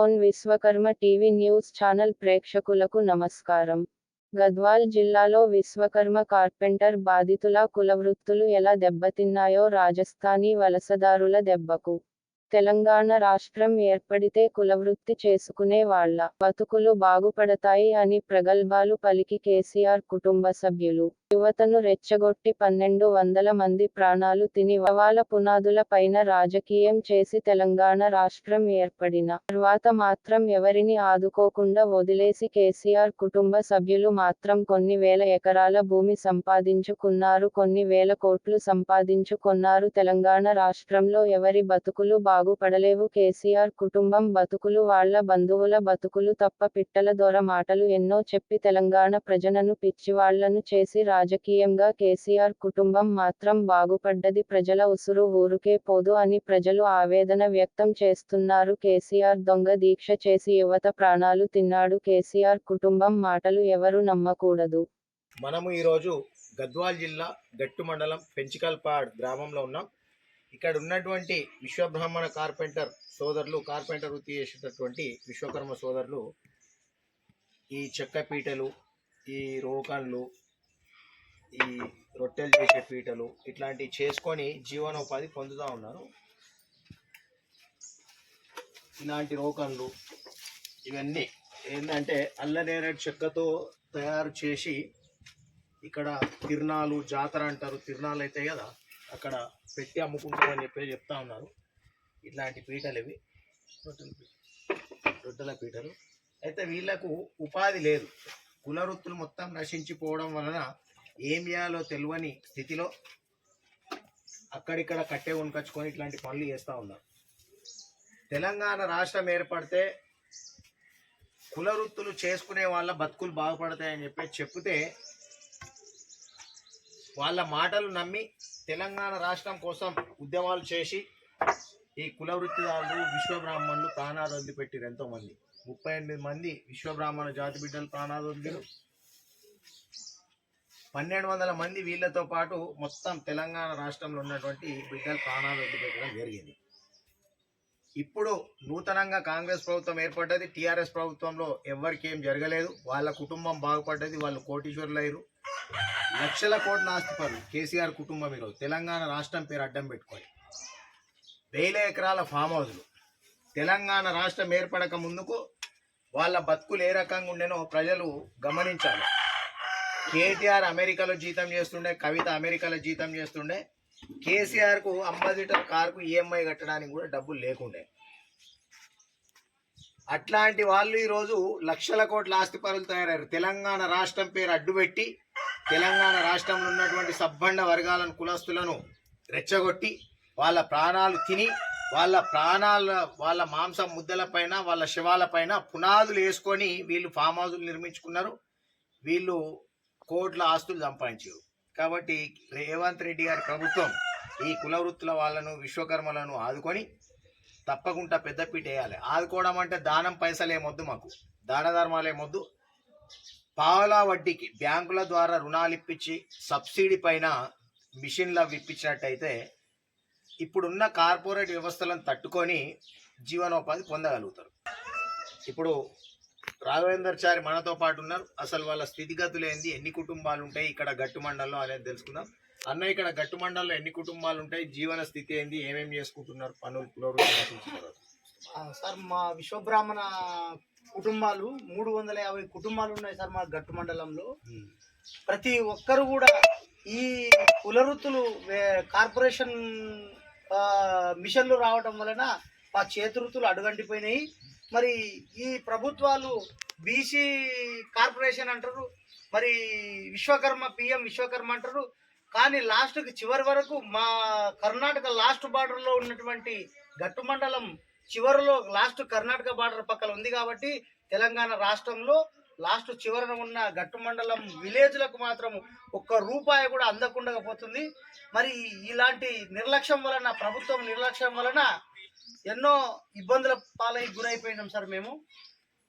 On Vishwakarma TV news channel ప్రేక్షకులకు నమస్కారం. గద్వాల్ జిల్లాలో విశ్వకర్మ కార్పెంటర్ బాధితుల కులవృత్తులు ఎలా దెబ్బతిన్నాయో రాజస్థానీ వలసదారుల దెబ్బకు. తెలంగాణ రాష్ట్రం ఏర్పడితే కులవృత్తి చేసుకునే వాళ్ళ బతుకులు బాగుపడతాయి అని ప్రగల్భాలు పలికి కేసీఆర్ కుటుంబ సభ్యులు. యువతను రెచ్చగొట్టి పన్నెండు వందల మంది ప్రాణాలు తిని వవాల పునాదుల పైన రాజకీయం చేసి తెలంగాణ రాష్ట్రం ఏర్పడిన తర్వాత మాత్రం ఎవరిని ఆదుకోకుండా వదిలేసి కేసీఆర్ కుటుంబ సభ్యులు మాత్రం కొన్ని వేల ఎకరాల భూమి సంపాదించుకున్నారు కొన్ని వేల కోట్లు సంపాదించుకున్నారు. తెలంగాణ రాష్ట్రంలో ఎవరి బతుకులు బాగుపడలేవు. కేసీఆర్ కుటుంబం బతుకులు వాళ్ళ బంధువుల బతుకులు తప్ప పిట్టల దొర మాటలు ఎన్నో చెప్పి తెలంగాణ ప్రజలను పిచ్చివాళ్ళను చేసి రాజకీయంగా కేసీఆర్ కుటుంబం మాత్రం బాగుపడ్డది. ప్రజల ఉసురు ఊరుకే పోదు అని ప్రజలు ఆవేదన వ్యక్తం చేస్తున్నారు. కేసీఆర్ దొంగ దీక్ష చేసి యువత ప్రాణాలు తిన్నాడు. కేసీఆర్ కుటుంబం మాటలు ఎవరు నమ్మకూడదు. మనము ఈరోజు గద్వాల్ జిల్లా గట్టు మండలం పెంచికల్పాడ్ గ్రామంలో ఉన్నాం. ఇక్కడ ఉన్నటువంటి విశ్వబ్రాహ్మణ కార్పెంటర్ సోదరులు కార్పెంటర్ వృత్తి చేసేటటువంటి విశ్వకర్మ సోదరులు ఈ చెక్క పీటలు ఈ రోకన్లు ఈ రొట్టెలు చేసే పీటలు ఇట్లాంటివి చేసుకొని జీవనోపాధి పొందుతూ ఉన్నారు. ఇలాంటి రోకన్లు ఇవన్నీ ఏంటంటే అల్లనేరేడు చెక్కతో తయారు చేసి ఇక్కడ తిరణాలు జాతర అంటారు. తిరణాలు అయితే కదా అక్కడ పెట్టి అమ్ముకుంటామని చెప్పి చెప్తా ఉన్నారు. ఇట్లాంటి పీటలు ఇవి. రొట్టెల రొట్టెల పీటలు. అయితే వీళ్ళకు ఉపాధి లేదు. కుల వృత్తులు మొత్తం నశించిపోవడం వలన ఏం చేయాలో తెలియని స్థితిలో అక్కడిక్కడ కట్టే కొనుకొచ్చుకొని ఇట్లాంటి పనులు చేస్తూ ఉన్నారు తెలంగాణ రాష్ట్రం ఏర్పడితే కుల వృత్తులు చేసుకునే వాళ్ళ బతుకులు బాగుపడతాయని చెప్పి చెప్తే వాళ్ళ మాటలు నమ్మి తెలంగాణ రాష్ట్రం కోసం ఉద్యమాలు చేసి ఈ కుల వృత్తిదారులు విశ్వబ్రాహ్మణులు ప్రాణాలు వదిలిపెట్టారు ఎంతోమంది. ముప్పై ఎనిమిది మంది విశ్వబ్రాహ్మణ జాతి బిడ్డలు ప్రాణాలు వదిలిరు పన్నెండు వందల మంది వీళ్ళతో పాటు మొత్తం తెలంగాణ రాష్ట్రంలో ఉన్నటువంటి బిడ్డలు ప్రాణాలు వదిలిపెట్టడం జరిగింది. ఇప్పుడు నూతనంగా కాంగ్రెస్ ప్రభుత్వం ఏర్పడ్డది టీఆర్ఎస్ ప్రభుత్వంలో ఎవరికి ఏం జరగలేదు. వాళ్ళ కుటుంబం బాగుపడ్డది వాళ్ళు కోటీశ్వరులు అయ్యారు. లక్షల కోట్ల ఆస్తిపరులు కేసీఆర్ కుటుంబం ఈరోజు తెలంగాణ రాష్ట్రం పేరు అడ్డం పెట్టుకోవాలి వేల ఎకరాల ఫామ్ హౌస్లు. తెలంగాణ రాష్ట్రం ఏర్పడక ముందుకు వాళ్ళ బతుకులు ఏ రకంగా ఉండేనో ప్రజలు గమనించాలి. కేటీఆర్ అమెరికాలో జీతం చేస్తుండే కవిత అమెరికాలో జీతం చేస్తుండే కేసీఆర్కు అంబాసిడర్ కార్కు ఈఎంఐ కట్టడానికి కూడా డబ్బులు లేకుండే. అట్లాంటి వాళ్ళు ఈరోజు లక్షల కోట్ల ఆస్తిపరులు తయారయ్యారు. తెలంగాణ రాష్ట్రం పేరు అడ్డుపెట్టి తెలంగాణ రాష్ట్రంలో ఉన్నటువంటి సబ్బండ వర్గాలను కులస్తులను రెచ్చగొట్టి వాళ్ళ ప్రాణాలు తిని వాళ్ళ ప్రాణాల వాళ్ళ మాంసం ముద్దలపైన వాళ్ళ శవాలపైన పునాదులు వేసుకొని వీళ్ళు ఫామ్ హౌజులు నిర్మించుకున్నారు. వీళ్ళు కోట్ల ఆస్తులు సంపాదించారు. కాబట్టి రేవంత్ రెడ్డి గారి ప్రభుత్వం ఈ కుల వృత్తుల వాళ్ళను విశ్వకర్మలను ఆదుకొని తప్పకుండా పెద్దపీట వేయాలి. ఆదుకోవడం అంటే దానం పైసలేమొద్దు మాకు. దాన ధర్మాలేమొద్దు పావలా వడ్డీకి బ్యాంకుల ద్వారా రుణాలు ఇప్పించి సబ్సిడీ పైన మిషన్లు అవి ఇప్పించినట్టయితే ఇప్పుడున్న కార్పొరేట్ వ్యవస్థలను తట్టుకొని జీవనోపాధి పొందగలుగుతారు. ఇప్పుడు రాఘవేందర్ చారి మనతో పాటు ఉన్నారు. అసలు వాళ్ళ స్థితిగతులు ఏంది? ఎన్ని కుటుంబాలు ఉంటాయి? ఇక్కడ గట్టు మండలంలో అనేది తెలుసుకుందాం. అన్న ఇక్కడ గట్టు మండలంలో ఎన్ని కుటుంబాలు ఉంటాయి? జీవన స్థితి ఏంది? ఏమేమి చేసుకుంటున్నారు? పనులు సార్ మా విశ్వబ్రాహ్మణ కుటుంబాలు మూడు వందల యాభై కుటుంబాలు ఉన్నాయి సార్ మా గట్టు మండలంలో. ప్రతి ఒక్కరు కూడా ఈ కుల వృత్తులు వే- కార్పొరేషన్ మిషన్లు రావడం వలన మా చేతి వృత్తులు అడుగంటిపోయినాయి. మరి ఈ ప్రభుత్వాలు బీసీ కార్పొరేషన్ అంటారు మరి విశ్వకర్మ పిఎం విశ్వకర్మ అంటారు. కానీ లాస్ట్కి చివరి వరకు మా కర్ణాటక లాస్ట్ బార్డర్లో ఉన్నటువంటి గట్టు మండలం చివరిలో లాస్ట్ కర్ణాటక బార్డర్ పక్కన ఉంది కాబట్టి తెలంగాణ రాష్ట్రంలో లాస్ట్ చివరన ఉన్న గట్టు మండలం విలేజ్లకు మాత్రం ఒక్క రూపాయి కూడా అందకుండా పోతుంది మరి ఇలాంటి నిర్లక్ష్యం వలన ప్రభుత్వం నిర్లక్ష్యం వలన ఎన్నో ఇబ్బందుల పాలై గురైపోయినాం సార్ మేము.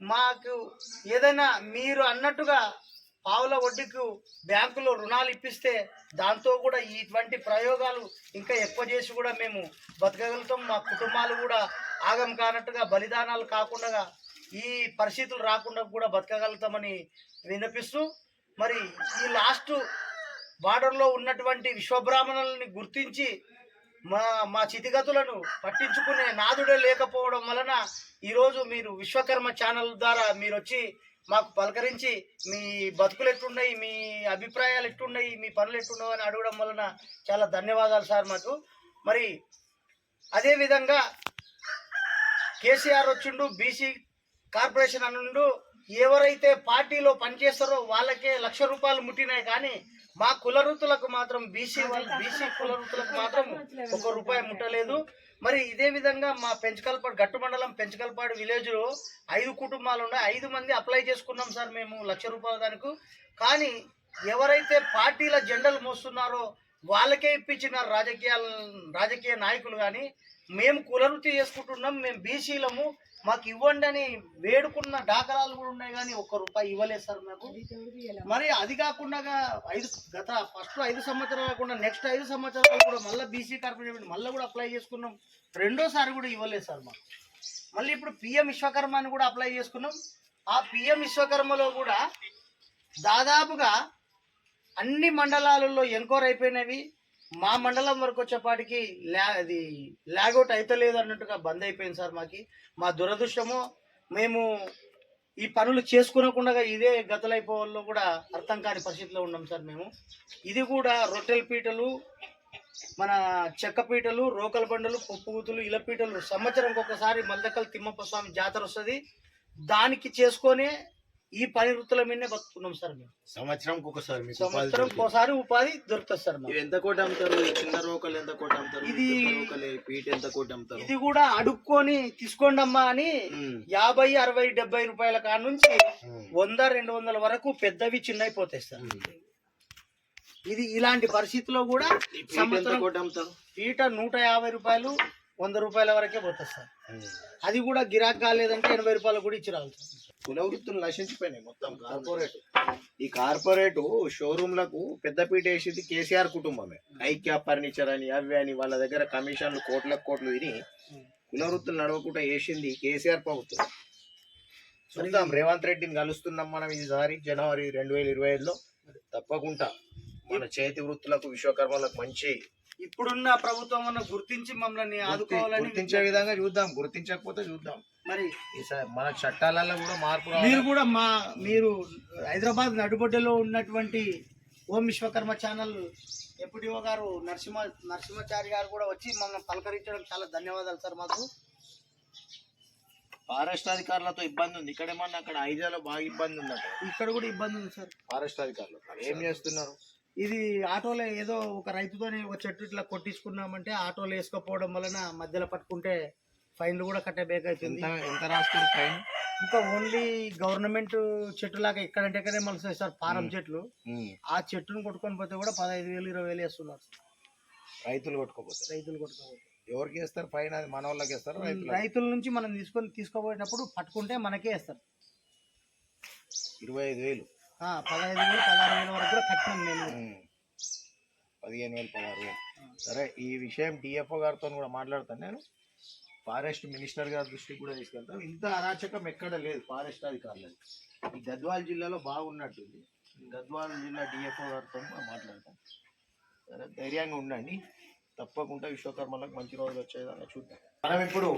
మాకు ఏదైనా మీరు అన్నట్టుగా పావుల వడ్డీకు బ్యాంకులో రుణాలు ఇప్పిస్తే దాంతో కూడా ఇటువంటి ప్రయోగాలు ఇంకా ఎక్కువ చేసి కూడా మేము బతకగలుగుతాం. మా కుటుంబాలు కూడా ఆగం కానట్టుగా బలిదానాలు కాకుండా ఈ పరిస్థితులు రాకుండా కూడా బతకగలుగుతామని వినిపిస్తూ మరి ఈ లాస్ట్ బార్డర్లో ఉన్నటువంటి విశ్వబ్రాహ్మణుల్ని గుర్తించి మా మా చితిగతులను పట్టించుకునే నాదుడే లేకపోవడం వలన ఈరోజు మీరు విశ్వకర్మ ఛానల్ ద్వారా మీరు వచ్చి మాకు పలకరించి మీ బతుకులు ఎట్టున్నాయి మీ అభిప్రాయాలు ఎట్టున్నాయి మీ పనులు ఎట్టున్నావు అని అడగడం వలన చాలా ధన్యవాదాలు సార్ మాకు. మరి అదేవిధంగా కేసీఆర్ వచ్చిండు బీసీ కార్పొరేషన్ అనుండు ఎవరైతే పార్టీలో పనిచేస్తారో వాళ్ళకే లక్ష రూపాయలు ముట్టినాయి కానీ మా కుల వృత్తులకు మాత్రం బీసీ వాళ్ళు బీసీ కులవృత్తులకు మాత్రం ఒక రూపాయి ముట్టలేదు. మరి ఇదే విధంగా మా పెంచకల్పాడు గట్టు మండలం పెంచకల్పాడు విలేజ్లో ఐదు కుటుంబాలు ఉన్నాయి. ఐదు మంది అప్లై చేసుకున్నాం సార్ మేము లక్ష రూపాయల దానికి. కానీ ఎవరైతే పార్టీల జెండలు మోస్తున్నారో వాళ్ళకే ఇప్పించిన రాజకీయాల రాజకీయ నాయకులు కానీ మేము కులవృత్తి చేసుకుంటున్నాం మేము బీసీలము మాకు ఇవ్వండి అని వేడుకున్న దాఖలాలు కూడా ఉన్నాయి కానీ ఒక్క రూపాయి ఇవ్వలేదు సార్ మాకు. మరి అది కాకుండా ఐదు గత ఫస్ట్ ఐదు సంవత్సరాలు కాకుండా నెక్స్ట్ ఐదు సంవత్సరాలు కూడా మళ్ళీ బీసీ కార్పొరేషన్ మళ్ళీ కూడా అప్లై చేసుకున్నాం. రెండోసారి కూడా ఇవ్వలేదు సార్ మాకు. మళ్ళీ ఇప్పుడు పిఎం విశ్వకర్మ అని కూడా అప్లై చేసుకున్నాం. ఆ పిఎం విశ్వకర్మలో కూడా దాదాపుగా అన్ని మండలాలలో ఎంక్వైర్ అయిపోయినవి. మా మండలం వరకు వచ్చేపాటికి ల్యా అది లాగౌట్ అవుతలేదు అన్నట్టుగా బంద్ అయిపోయింది సార్ మాకి. మా దురదృష్టము మేము ఈ పనులు చేసుకునకుండా ఇదే గతలైపోవాలో కూడా అర్థం కాని పరిస్థితిలో ఉన్నాం సార్ మేము. ఇది కూడా రొట్టెల పీటలు మన చెక్క పీటలు రోకల బండలు పప్పుగుతులు ఇల పీటలు సంవత్సరంకి ఒకసారి మల్దకల్ తిమ్మప్ప స్వామి జాతర వస్తుంది. దానికి చేసుకొని ఈ పని వృత్తుల మీదనే బతుకున్నాం సార్ మేము. సంవత్సరంకి ఒకసారి సంవత్సరం. ఒకసారి ఉపాధి దొరుకుతుంది సార్ మాకు. ఎంత కోటి అమ్ముతారు? ఈ చిన్న రోకలు ఎంత కోటి అమ్ముతారు? ఇది- పెద్ద రోకలు పీట ఎంత కోటి అమ్ముతారు? ఇది కూడా అడుక్కొని తీసుకోండి అమ్మా అని ఉమ్, యాభై అరవై డెబ్బై రూపాయల కాడ నుంచి ఉమ్, వంద రెండు వందల వరకు పెద్దవి చిన్నైపోతాయి సార్. ఇది ఇలాంటి పరిస్థితిలో కూడా ఈ పీట ఎంత సంవత్సరం కోటి అమ్ముతారు? పీట నూట యాభై రూపాయలు వంద రూపాయల వరకే పోతుంది సార్. ఉమ్. అది కూడా గిరాక్ కాలేదంటే ఎనభై రూపాయలు కూడా ఇచ్చి రావాలి సార్. కుల వృత్తులు నశించిపోయినాయి మొత్తం కార్పొరేట్. ఈ కార్పొరేట్ షోరూమ్లకు పెద్దపీట వేసేది కేసీఆర్ కుటుంబమే. ఐక్య ఫర్నిచర్ అని అవి అని వాళ్ళ దగ్గర కమిషన్లు కోట్లకు కోట్లు విని కుల వృత్తులు నడవకుండా వేసింది కేసీఆర్ ప్రభుత్వం. చూద్దాం రేవంత్ రెడ్డిని కలుస్తున్నాం మనం ఈసారి జనవరి రెండు వేల ఇరవై ఐదులో. తప్పకుండా మన చేతి వృత్తులకు విశ్వకర్మలకు మంచి ఇప్పుడున్న ప్రభుత్వం గుర్తించి మమ్మల్ని ఆదుకోవాలని గుర్తించే విధంగా చూద్దాం గుర్తించకపోతే చూద్దాం. మరి మన చట్టాలలో కూడా మార్పు మీరు. కూడా మా మీరు హైదరాబాద్ నడుబొడ్డలో ఉన్నటువంటి ఓం విశ్వకర్మ ఛానల్ ఎప్పుడిఓ గారు నరసింహ నరసింహాచారి గారు కూడా వచ్చి మమ్మల్ని పలకరించడం చాలా ధన్యవాదాలు సార్ మాకు. ఫారెస్ట్ అధికారులతో ఇబ్బంది ఉంది. ఇక్కడ ఏమన్నా అక్కడ ఐజాలో బాగా ఇబ్బంది ఉందట. ఇక్కడ కూడా ఇబ్బంది ఉంది సార్. ఫారెస్ట్ అధికారులు. ఏం చేస్తున్నారు? ఇది ఆటోలో ఏదో ఒక రైతుతోనే ఒక చెట్టు ఇట్లా కొట్టించుకున్నామంటే ఆటోలో వేసుకోపోవడం వలన మధ్యలో పట్టుకుంటే ఫైన్లు కూడా కట్టే బేక్ అవుతుంది ఎంత రాస్తారు ఫైన్? ఇంకా ఓన్లీ గవర్నమెంట్ చెట్టు లాగా ఎక్కడంటే ఎక్కడే మలుస్తాయి సార్ పారం చెట్లు. ఆ చెట్టును కొట్టుకొని పోతే కూడా పదహైదు వేలు ఇరవై వేలు వేస్తున్నారు. రైతులు కొట్టుకోపోతారు రైతులు కొట్టుకోవాలి ఎవరికి వేస్తారు ఫైన్? అది మన వాళ్ళకి వేస్తారు రైతులు నుంచి మనం తీసుకొని తీసుకోబోయేటప్పుడు పట్టుకుంటే మనకే వేస్తారు. ఇరవై ఐదు వేలు. పదహైదు వేలు పదహారు వేల వరకు కూడా కట్టినాం నేను. పదిహేను వేలు పదహారు వేలు. సరే ఈ విషయం డిఎఫ్ఓ గారితో కూడా మాట్లాడతాను నేను. ఫారెస్ట్ మినిస్టర్ గారి దృష్టికి కూడా తీసుకెళ్తాం. ఇంత అరాచకం ఎక్కడ లేదు ఫారెస్ట్ అధికారులు ఈ గద్వాల్ జిల్లాలో బాగున్నట్టుంది. గద్వాల్ జిల్లా డిఎఫ్ఓ గారితో మాట్లాడతాం. సరే ధైర్యంగా ఉండండి. తప్పకుండా విశ్వకర్మలకు మంచి రోజులు వచ్చేదాన్ని చూద్దాం. మనం ఇప్పుడు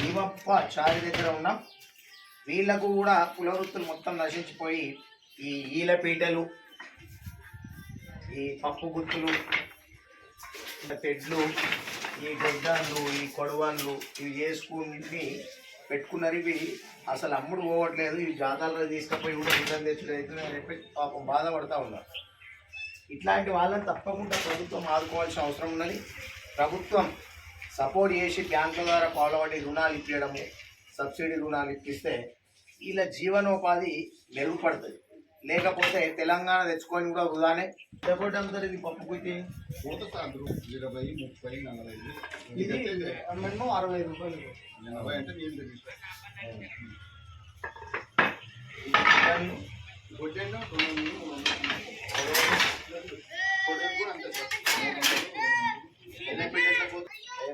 భీమప్ప చారి దగ్గర ఉన్నాం. వీళ్ళకు కూడా పులవృత్తులు మొత్తం నశించిపోయి ఈ ఈల పీటలు ఈ పప్పు గుత్తులు తెడ్లు ఈ గొడ్డాన్లు ఈ కొడవాన్లు ఇవి చేసుకుని పెట్టుకున్నారు ఇవి? అసలు అమ్ముడు పోవట్లేదు ఇవి జాతాలలో తీసుకుపోయి కూడా రిటర్న్ తెచ్చుడు అని చెప్పి పాపం బాధపడతా ఉన్నారు. ఇట్లాంటి వాళ్ళని తప్పకుండా ప్రభుత్వం ఆదుకోవాల్సిన అవసరం ఉన్నది. ప్రభుత్వం సపోర్ట్ చేసి బ్యాంకుల ద్వారా పాల్గొని రుణాలు ఇప్పించడము సబ్సిడీ రుణాలు ఇప్పిస్తే వీళ్ళ జీవనోపాధి మెరుగుపడుతుంది. లేకపోతే తెలంగాణ తెచ్చుకొని కూడా వృధానే. లేకపోతే అందరు ఇది పప్పు కుట్టి. ఇరవై ముప్పై నలభై ఇది మేము అరవై రూపాయలు ఎనభై అంటే నేను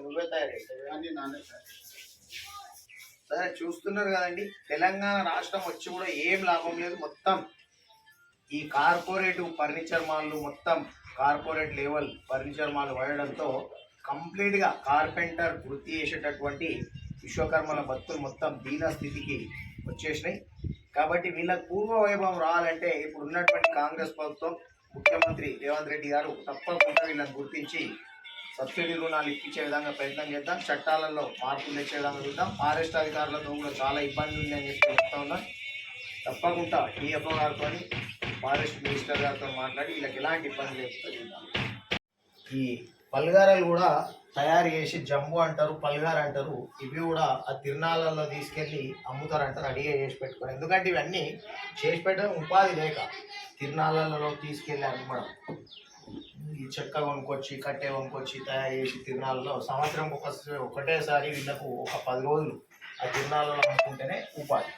నువ్వే తయారు నానే సరే చూస్తున్నారు కదండి. తెలంగాణ రాష్ట్రం వచ్చి కూడా ఏం లాభం లేదు. మొత్తం ఈ కార్పొరేట్ ఫర్నిచర్ మాల్లు మొత్తం కార్పొరేట్ లెవెల్ ఫర్నిచర్ మాల్ వాడడంతో కంప్లీట్గా కార్పెంటర్ వృత్తి చేసేటటువంటి విశ్వకర్మల భక్తులు మొత్తం దీన స్థితికి వచ్చేసినాయి. కాబట్టి వీళ్ళకి పూర్వ వైభవం రావాలంటే ఇప్పుడు ఉన్నటువంటి కాంగ్రెస్ ప్రభుత్వం ముఖ్యమంత్రి రేవంత్ రెడ్డి గారు తప్పకుండా వీళ్ళని గుర్తించి సబ్సిడీ రుణాలు ఇప్పించే విధంగా ప్రయత్నం చేద్దాం. చట్టాలలో మార్పులు తెచ్చే విధంగా చూద్దాం. ఫారెస్ట్ అధికారులతో కూడా చాలా ఇబ్బంది ఉంది అని చెప్పి చెప్తా ఉన్నాం. తప్పకుండా టీఎఫ్ఓ గారితో ఫారెస్ట్ మినిస్టర్ గారితో మాట్లాడి వీళ్ళకి ఎలాంటి ఇబ్బంది లేకుండా ఈ పల్గారాలు కూడా తయారు చేసి జంబు అంటారు పల్గారు అంటారు. ఇవి కూడా ఆ తిరునాళ్ళల్లో తీసుకెళ్ళి అమ్ముతారంటారు అడిగే రెడీగా చేసి పెట్టుకోరు ఎందుకంటే ఇవన్నీ చేసి పెట్టడం ఉపాధి లేక తిరణాలలో తీసుకెళ్ళి అమ్మడం ఈ చెక్క కొనుక్కొచ్చి కట్టె కొనుక్కొచ్చి తయారు చేసి తిరునాళ్ళలో సంవత్సరం ఒక ఒకటేసారి వీళ్ళకు ఒక పది రోజులు ఆ తిరునాళ్ళలో అమ్ముకుంటేనే ఉపాధి.